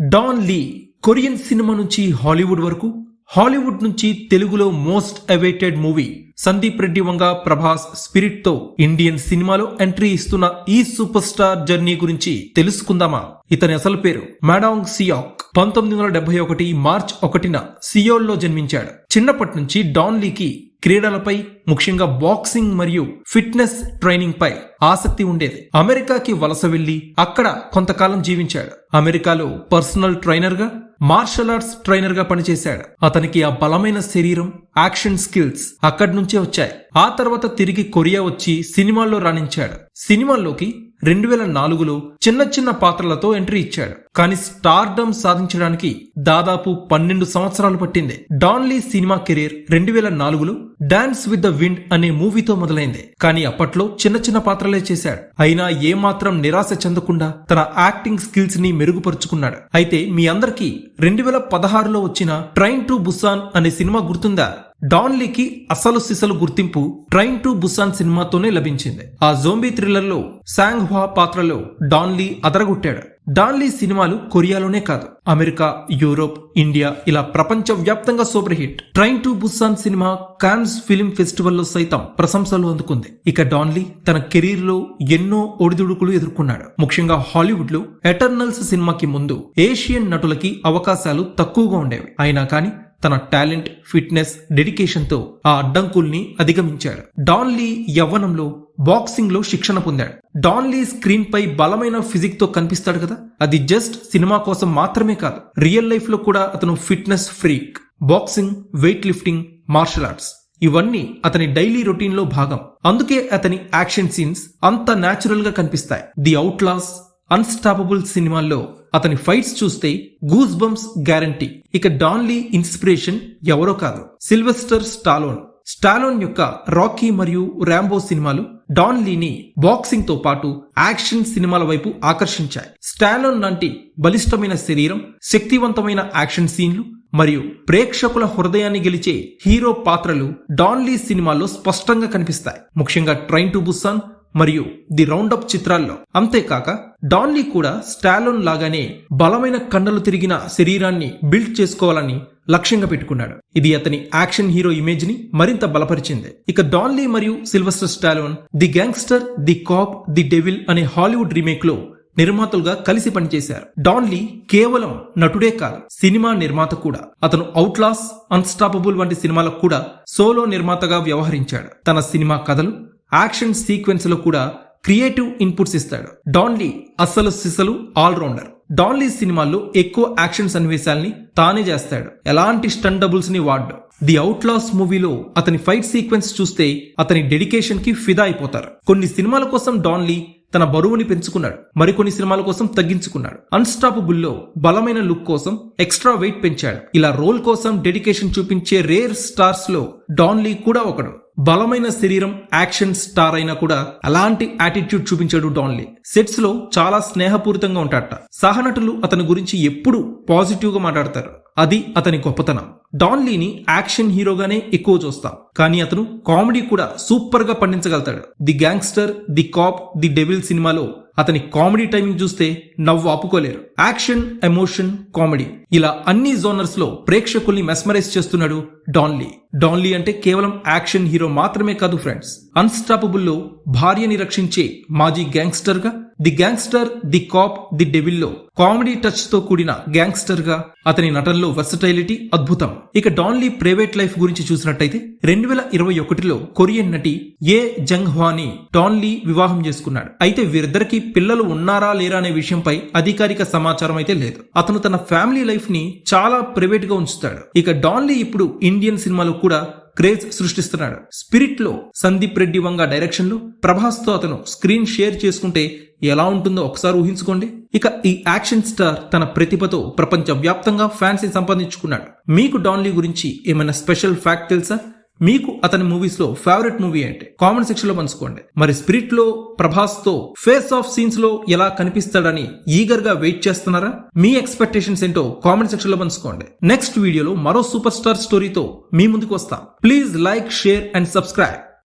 Don Lee Korean cinema నుంచి Hollywood వరకు Hollywood నుంచి తెలుగులో most awaited movie Sandeep Reddy Vanga Prabhas స్పిరిట్తో Indian సినిమాలో ఎంట్రీ ఇస్తున్న ఈ సూపర్ స్టార్ జర్నీ గురించి తెలుసుకుందామా? ఇతని అసలు పేరు మాడాంగ్ సియాక్ పంతొమ్మిది వందల డెబ్బై ఒకటి మార్చ్ ఒకటిన సియోల్లో జన్మించాడు. చిన్నప్పటి నుంచి డాన్ లీకి క్రీడలపై ముఖ్యంగా బాక్సింగ్ మరియు ఫిట్నెస్ ట్రైనింగ్ పై ఆసక్తి ఉండేది. అమెరికాకి వలస వెళ్ళి అక్కడ కొంతకాలం జీవించాడు. అమెరికాలో పర్సనల్ ట్రైనర్గా మార్షల్ ఆర్ట్స్ ట్రైనర్గా పనిచేశాడు. అతనికి ఆ బలమైన శరీరం యాక్షన్ స్కిల్స్ అక్కడి నుంచే వచ్చాయి. ఆ తర్వాత తిరిగి కొరియా వచ్చి సినిమాల్లో రాణించాడు. సినిమాల్లోకి రెండు వేల నాలుగులో చిన్న చిన్న పాత్రలతో ఎంట్రీ ఇచ్చాడు. కానీ స్టార్డమ్ సాధించడానికి దాదాపు పన్నెండు సంవత్సరాలు పట్టింది. డాన్లీ సినిమా కెరీర్ రెండు వేల నాలుగులో డాన్స్ విత్ ద విండ్ అనే మూవీతో మొదలైంది. కానీ అప్పట్లో చిన్న చిన్న పాత్రలే చేశాడు. అయినా ఏమాత్రం నిరాశ చెందకుండా తన యాక్టింగ్ స్కిల్స్ని మెరుగుపరుచుకున్నాడు. అయితే మీ అందరికీ రెండు వేల పదహారులో వచ్చిన ట్రైన్ టు బుసాన్ అనే సినిమా గుర్తుందా? డాన్ లీకి అసలు సిసలు గుర్తింపు ట్రైన్ టు బుసాన్ సినిమాతోనే లభించింది. ఆ జోంబీ థ్రిల్లర్లో శాంగ్హ్వా సాంగ్ పాత్రలో డాన్ లీ అదరగొట్టాడు. డాన్లీ సినిమాలు కొరియాలోనే కాదు. అమెరికా యూరోప్ ఇండియా ఇలా ప్రపంచ వ్యాప్తంగా super hit. Train to Busan cinema Cannes film ఫెస్టివల్లో సైతం ప్రశంసలు అందుకుంది. ఇక డాన్లీ తన కెరీర్లో ఎన్నో ఒడిదుడుకులు ఎదుర్కొన్నాడు. ముఖ్యంగా హాలీవుడ్లో ఎటర్నల్స్ సినిమాకి ముందు ఏషియన్ నటులకి అవకాశాలు తక్కువగా ఉండేవి. అయినా కానీ తన టాలెంట్ ఫిట్నెస్ డెడికేషన్తో ఆ అడ్డంకుల్ని అధిగమించాడు. డాన్ లీ యవ్వనంలో బాక్సింగ్లో శిక్షణ పొందాడు. డాన్ లీ స్క్రీన్ పై బలమైన ఫిజిక్తో కనిపిస్తాడు కదా? అది జస్ట్ సినిమా కోసం మాత్రమే కాదు రియల్ లైఫ్లో కూడా అతను fitness freak. Boxing weight lifting martial arts. ఇవన్నీ అతని డైలీ రొటీన్లో భాగం. అందుకే అతని యాక్షన్ సీన్స్ అంత న్యాచురల్గా కనిపిస్తాయి. ది అవుట్లాస్ అన్స్టాపబుల్ సినిమాల్లో. అతని ఫైట్స్ చూస్తే గూస్ బంప్స్ గ్యారంటీ. ఇక డాన్ లీ ఇన్స్పిరేషన్ ఎవరో కాదు. Sylvester Stallone. స్టాలోన్ యొక్క రాకీ మరియు ర్యాంబో సినిమాలు డాన్ లీని బాక్సింగ్తో పాటు యాక్షన్ సినిమాల వైపు ఆకర్షించాయి. స్టాలోన్ లాంటి బలిష్టమైన శరీరం శక్తివంతమైన యాక్షన్ సీన్లు మరియు ప్రేక్షకుల హృదయాన్ని గెలిచే హీరో పాత్రలు డాన్ లీ సినిమాల్లో స్పష్టంగా కనిపిస్తాయి. ముఖ్యంగా ట్రైన్ టు బుస్సాన్ మరియు ది రౌండప్ చిత్రాల్లో. అంతేకాక డాన్లీ కూడా స్టాలోన్ లాగానే బలమైన కండలు తిరిగిన శరీరాన్ని బిల్డ్ చేసుకోవాలని లక్ష్యంగా పెట్టుకున్నాడు. ఇది అతని యాక్షన్ హీరో ఇమేజ్ని మరింత బలపరిచింది. ఇక డాన్లీ మరియు Sylvester Stallone the gangster the cop the devil అనే హాలీవుడ్ రీమేక్లో నిర్మాతలుగా కలిసి పనిచేశారు. డాన్లీ కేవలం నటుడే కాదు సినిమా నిర్మాత కూడా. అతను అవుట్లాస్ అన్స్టాపబుల్ వంటి సినిమాలకు కూడా సోలో నిర్మాతగా వ్యవహరించాడు. తన సినిమా కథలు యాక్షన్ సీక్వెన్స్లో కూడా క్రియేటివ్ ఇన్పుట్స్ ఇస్తాడు. డాన్లీ అసలు సిసలు ఆల్రౌండర్. డాన్లీ సినిమాల్లో ఎక్కువ యాక్షన్ సన్నివేశాల్ని తానే చేస్తాడు. ఎలాంటి స్టన్ డబుల్స్ని వాడ్డు. ది అవుట్లాస్ మూవీలో అతని ఫైట్ సీక్వెన్స్ చూస్తే అతని డెడికేషన్కి ఫిదా అయిపోతారు. కొన్ని సినిమాల కోసం డాన్లీ తన బరువుని పెంచుకున్నాడు. మరికొన్ని సినిమాల కోసం తగ్గించుకున్నాడు. అన్స్టాపబుల్లో బలమైన లుక్ కోసం ఎక్స్ట్రా వెయిట్ పెంచాడు. ఇలా రోల్ కోసం డెడికేషన్ చూపించే రేర్ స్టార్స్లో డాన్లీ కూడా ఒకడు. బలమైన శరీరం యాక్షన్ స్టార్ అయినా కూడా అలాంటి యాటిట్యూడ్ చూపించాడు డాన్లీ. సెట్స్లో చాలా స్నేహపూరితంగా ఉంటాడట. సహనటులు అతని గురించి ఎప్పుడు పాజిటివ్గా మాట్లాడతారు. అది అతని గొప్పతనం. డాన్లీని యాక్షన్ హీరోగానే ఎక్కువ చూస్తాం. కానీ అతను కామెడీ కూడా సూపర్గా పండించగలుగుతాడు. The gangster the cop the devil సినిమాలో అతని కామెడీ టైమింగ్ చూస్తే నవ్వు ఆపుకోలేరు. Action emotion comedy. ఇలా అన్ని జోనర్స్లో ప్రేక్షకుల్ని మెస్మరైజ్ చేస్తున్నాడు డాన్లీ. డాన్లీ అంటే కేవలం యాక్షన్ హీరో మాత్రమే కాదు ఫ్రెండ్స్. అన్స్టాపబుల్లో భార్యని రక్షించే మాజీ గ్యాంగ్స్టర్గా the gangster the cop the డెవిల్లో comedy టచ్తో కూడిన గ్యాంగ్స్టర్గా అతని నటనలో వర్సటైలిటీ అద్భుతం. ఇక డాన్లీ ప్రైవేట్ లైఫ్ గురించి చూసినట్టయితే రెండు వేల ఇరవై ఒకటిలో కొరియన్ నటి ఏ జంగ్ హ్వాని డాన్లీ వివాహం చేసుకున్నాడు. అయితే వీరిద్దరికి పిల్లలు ఉన్నారా లేరా అనే విషయంపై అధికారిక సమాచారం అయితే లేదు. అతను తన ఫ్యామిలీ లైఫ్ని చాలా ప్రైవేట్గా ఉంచుతాడు. ఇక డాన్లీ ఇప్పుడు ఇండియన్ సినిమాలో కూడా క్రేజ్ సృష్టిస్తున్నాడు. స్పిరిట్లో సందీప్ రెడ్డి వంగ డైరెక్షన్లో ప్రభాస్తో అతను స్క్రీన్ షేర్ చేసుకుంటే ఎలా ఉంటుందో ఒకసారి ఊహించుకోండి. ఇక ఈ యాక్షన్ స్టార్ తన ప్రతిభతో ప్రపంచ వ్యాప్తంగా ఫ్యాన్స్ని సంపాదించుకున్నాడు. మీకు డాన్లీ గురించి ఏమైనా స్పెషల్ ఫ్యాక్ట్ తెలుసా? మీకు అతని మూవీస్లో ఫేవరెట్ మూవీ ఏంటి? కామెంట్ సెక్షన్లో పంచుకోండి. మరి స్పిరిట్లో ప్రభాస్తో ఫేస్ ఆఫ్ సీన్స్లో ఎలా కనిపిస్తాడని ఈగర్గా వెయిట్ చేస్తున్నారా? మీ ఎక్స్పెక్టేషన్స్ ఏంటో కామెంట్ సెక్షన్లో పంచుకోండి. నెక్స్ట్ వీడియోలో మరో సూపర్ స్టార్ స్టోరీతో మీ ముందుకు వస్తాం. Please like share and subscribe